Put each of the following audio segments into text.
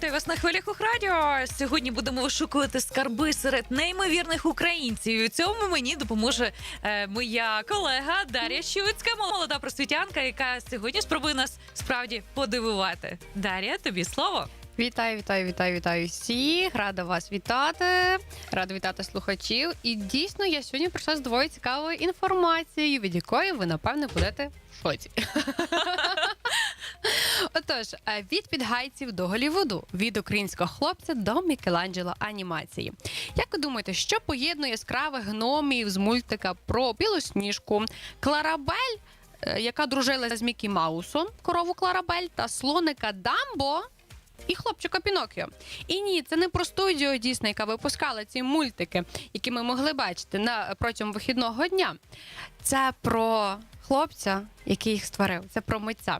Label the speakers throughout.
Speaker 1: Вітаю вас на хвилях Охрадіо. Сьогодні будемо вишукувати скарби серед неймовірних українців. І у цьому мені допоможе е, моя колега Дар'я Щуцька, молода просвітянка, яка сьогодні спробує нас справді подивувати. Дар'я, тобі слово.
Speaker 2: Вітаю, вітаю, вітаю, вітаю всіх. Рада вас вітати. Рада вітати слухачів. І дійсно, я сьогодні прийшла з двоє цікавою інформацією, від якої ви напевне будете в шоці. Отож, е, від підгайців до Голівуду, від українського хлопця до Мікеланджело анімації. Як ви думаєте, що поєднує яскравих гномів з мультика про білосніжку, Кларабель, е, яка дружила з Мікі Маусом, корову Кларабель, та слоника Дамбо, і хлопчика Пінокіо. І ні, це не про студію дійсно, яка випускала ці мультики, які ми могли бачити на протягом вихідного дня. Це про хлопця, який їх створив. Це про митця.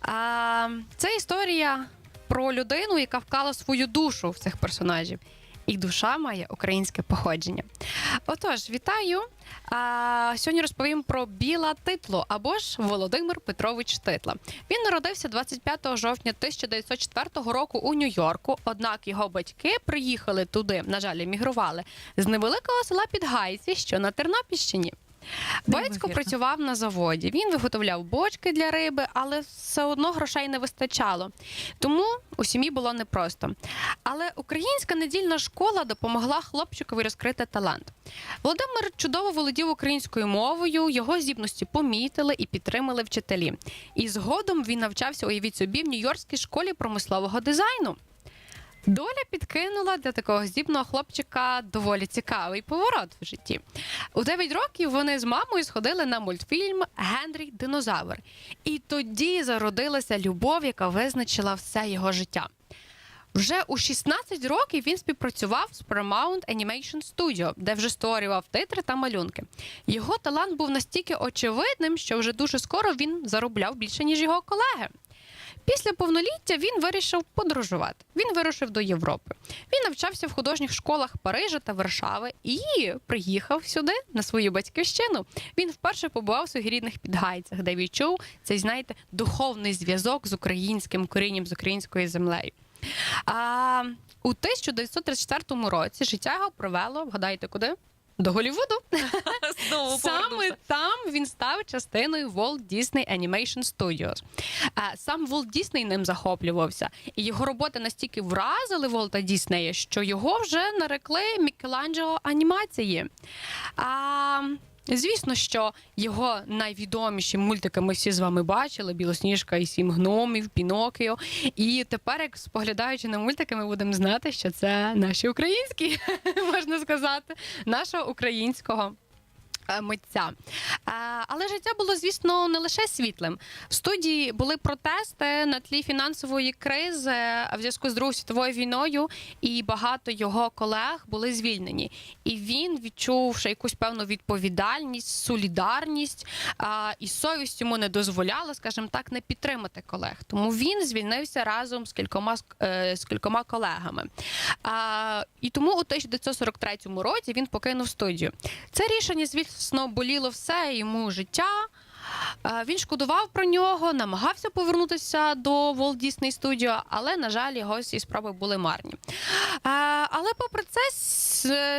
Speaker 2: А, це історія про людину, яка вклала свою душу в цих персонажів. І душа має українське походження. Отож, вітаю. А, сьогодні розповім про Біла Титло або ж Володимир Петрович Титла. Він народився 25 жовтня 1904 року у Нью-Йорку. Однак його батьки приїхали туди, на жаль, емігрували з невеликого села Підгайці, що на Тернопільщині. Батько
Speaker 1: Неймовірно.
Speaker 2: працював на заводі. Він виготовляв бочки для риби, але все одно грошей не вистачало. Тому у сім'ї було непросто. Але українська недільна школа допомогла хлопчикові розкрити талант. Володимир чудово володів українською мовою, його здібності помітили і підтримали вчителі. І згодом він навчався, уявіть собі, в Нью-Йоркській школі промислового дизайну. Доля підкинула для такого здібного хлопчика доволі цікавий поворот в житті. У 9 років вони з мамою сходили на мультфільм Генрі Динозавр. І тоді зародилася любов, яка визначила все його життя. Вже у 16 років він співпрацював з Paramount Animation Studio, де вже створював титри та малюнки. Його талант був настільки очевидним, що вже дуже скоро він заробляв більше, ніж його колеги. Після повноліття він вирішив подорожувати. Він вирушив до Європи. Він навчався в художніх школах Парижа та Варшави і приїхав сюди на свою батьківщину. Він вперше побував у своїх рідних підгайцях, де відчув цей, знаєте, духовний зв'язок з українським корінням, з українською землею. А у 1934 році життя його провело, вгадайте куди? До Голівуду.
Speaker 1: Знову
Speaker 2: він став частиною Walt Disney Animation Studios. Сам Walt Disney ним захоплювався, і його роботи настільки вразили Волта Діснея, що його вже нарекли Мікеланджело анімації. А, Звісно, що його найвідоміші мультики ми всі з вами бачили: Білосніжка і сім гномів, Пінокіо. І тепер, як споглядаючи на мультики, ми будемо знати, що це наші українські, можна сказати, нашого українського. Е, Митця. Е, Але життя було, звісно, не лише світлим. В студії були протести на тлі фінансової кризи в зв'язку з Другою світовою війною, і багато його колег були звільнені. І він, відчувши якусь певну відповідальність, солідарність і совість йому не дозволяла, скажімо так, не підтримати колег. Тому він звільнився разом з кількома е, з кількома колегами. І тому у 1943 році він покинув студію. Це рішення, звісно, боліло все йому життя. Е, Він шкодував про нього, намагався повернутися до Walt Disney Studio, але, на жаль, його всі спроби були марні. Е, Але попри це,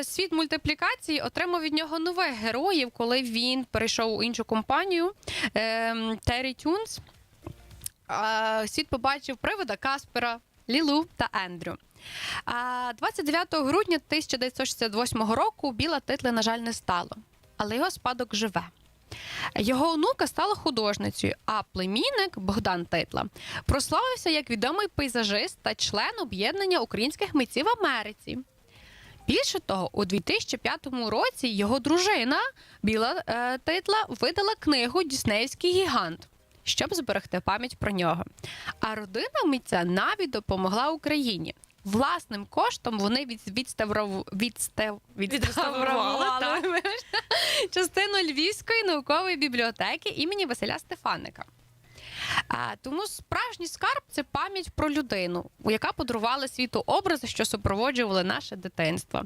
Speaker 2: світ мультиплікації отримав від нього нових героїв, коли він перейшов у іншу компанію ем, Terry Tunes. Е, Світ побачив привода Каспера, Лілу та Ендрю. 29 грудня 1968 року біла титли, на жаль, не стало, але його спадок живе. Його онука стала художницею, а племінник Богдан Титла прославився як відомий пейзажист та член об'єднання українських митців в Америці. Більше того, у 2005 році його дружина Біла е, Титла видала книгу Діснеївський гігант, щоб зберегти пам'ять про нього. А родина митця навіть допомогла Україні. Власним коштом вони від, відставров, відстав,
Speaker 1: відставрували так.
Speaker 2: частину Львівської наукової бібліотеки імені Василя Стефаника. А, тому справжній скарб це пам'ять про людину, яка подарувала світу образи, що супроводжували наше дитинство.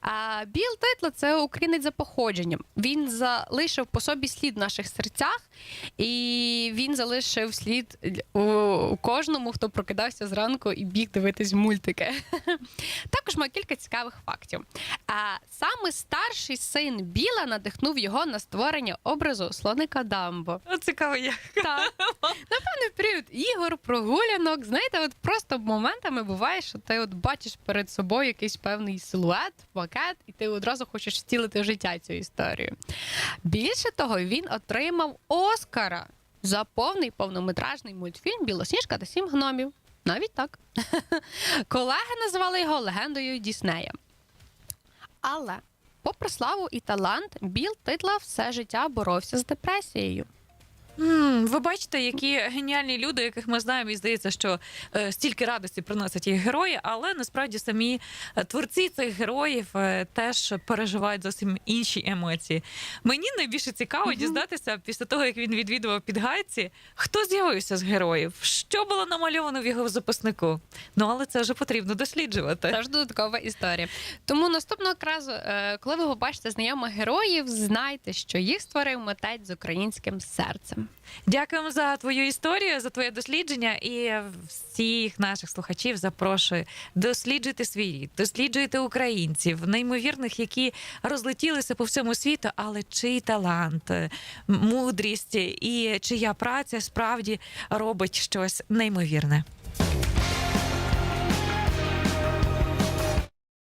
Speaker 2: А, Біл Титла це українець за походженням. Він залишив по собі слід в наших серцях, і він залишив слід у, у кожному, хто прокидався зранку і біг дивитись мультики. Також маю кілька цікавих фактів. А саме старший син Біла надихнув його на створення образу слоника Дамбо.
Speaker 1: О, цікаво, як.
Speaker 2: Так. Напевне, в період ігор, прогулянок, знаєте, от просто моментами буває, що ти от бачиш перед собою якийсь певний силует, макет, і ти одразу хочеш втілити в життя цю історію. Більше того, він отримав Оскара за повний повнометражний мультфільм Білосніжка та сім гномів. Навіть так. Колеги називали його легендою Діснея. Але, попри славу і талант, Біл Титла все життя боровся з депресією.
Speaker 1: М, Ви бачите, які геніальні люди, яких ми знаємо, і здається, що е, стільки радості приносять їх герої, але насправді самі е, творці цих героїв е, теж переживають зовсім інші емоції. Мені найбільше цікаво
Speaker 2: Мгм.
Speaker 1: дізнатися після того, як він відвідував підгайці, хто з'явився з героїв, що було намальовано в його записнику. Ну але це вже потрібно досліджувати.
Speaker 2: Теж додаткова історія. Тому наступного разу, е, коли ви побачите знайомих героїв, знайте, що їх створив митець з українським серцем.
Speaker 1: Дякуємо за твою історію, за твоє дослідження. І всіх наших слухачів запрошую досліджити свій досліджуйте українців, неймовірних, які розлетілися по всьому світу, але чий талант, мудрість і чия праця справді робить щось неймовірне.